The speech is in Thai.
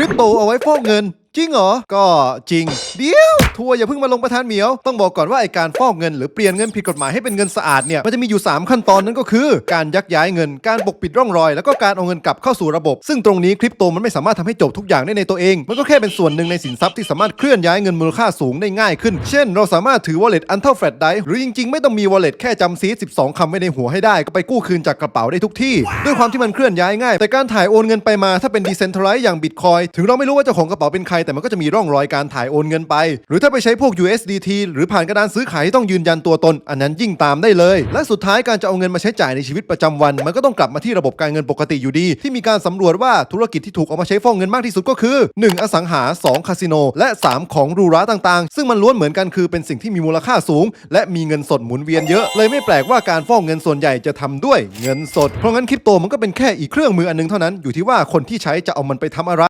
คริปโตเอาไว้ฟอกเงิน จริงเหรอ ก็จริง เดี๋ยวทัวร์อย่าเพิ่งมาลงประธานเหมียว ต้องบอกก่อนว่าไอการฟอกเงินหรือเปลี่ยนเงินผิดกฎหมายให้เป็นเงินสะอาดเนี่ยมันจะมีอยู่ 3 ขั้นตอนนั่นก็คือ การยักย้ายเงินการปกปิดร่องรอย แล้วก็การเอาเงินกลับเข้าสู่ระบบ ซึ่งตรงนี้คริปโตมันไม่สามารถทำให้จบทุกอย่างได้ในตัวเอง มันก็แค่เป็นส่วนหนึ่งในสินทรัพย์ที่สามารถเคลื่อนย้ายเงินมูลค่าสูงได้ง่ายขึ้น เช่น เราสามารถถือ wallet อันเท่าแฟลตไดหรือจริงๆไม่ต้องมี wallet แค่จำซี12คำไว้ในหัวให้ได้ก็ไปกู้คืนจากกระเป๋าได้ทุกที่ ด้วยความที่มันเคลื่อนย้ายง่าย แต่การถ่ายโอนเงินไปมาถ้าเป็น decentralized อย่าง Bitcoin ถึงเราไม่รู้ว่าเจ้าของกระเป๋าเป็นใครแต่มันก็จะมีร่องรอยการถ่ายโอนเงินไป หรือถ้าไปใช้พวก USDT หรือผ่านกระดานซื้อขายที่ต้องยืนยันตัวตน อันนั้นยิ่งตามได้เลย และสุดท้ายการจะเอาเงินมาใช้จ่ายในชีวิตประจำวัน มันก็ต้องกลับมาที่ระบบการเงินปกติอยู่ดี ที่มีการสำรวจว่าธุรกิจที่ถูกเอามาใช้ฟอกเงินมากที่สุดก็คือ 1. อสังหา 2. คาสิโน และ 3. ของรูหราต่างๆ ซึ่งมันล้วนเหมือนกันคือเป็นสิ่งที่มีมูลค่าสูง และมีเงินสดหมุนเวียนเยอะเลยไม่แปลกว่าการฟอกเงินส่วนใหญ่จะทำด้วยเงินสดเพราะงั้นคริปโตมันก็เป็นแค่อีกเครื่องมืออันนึงเท่านั้นอยู่ที่ว่าคนที่ใช้จะเอามันไปทำอะไร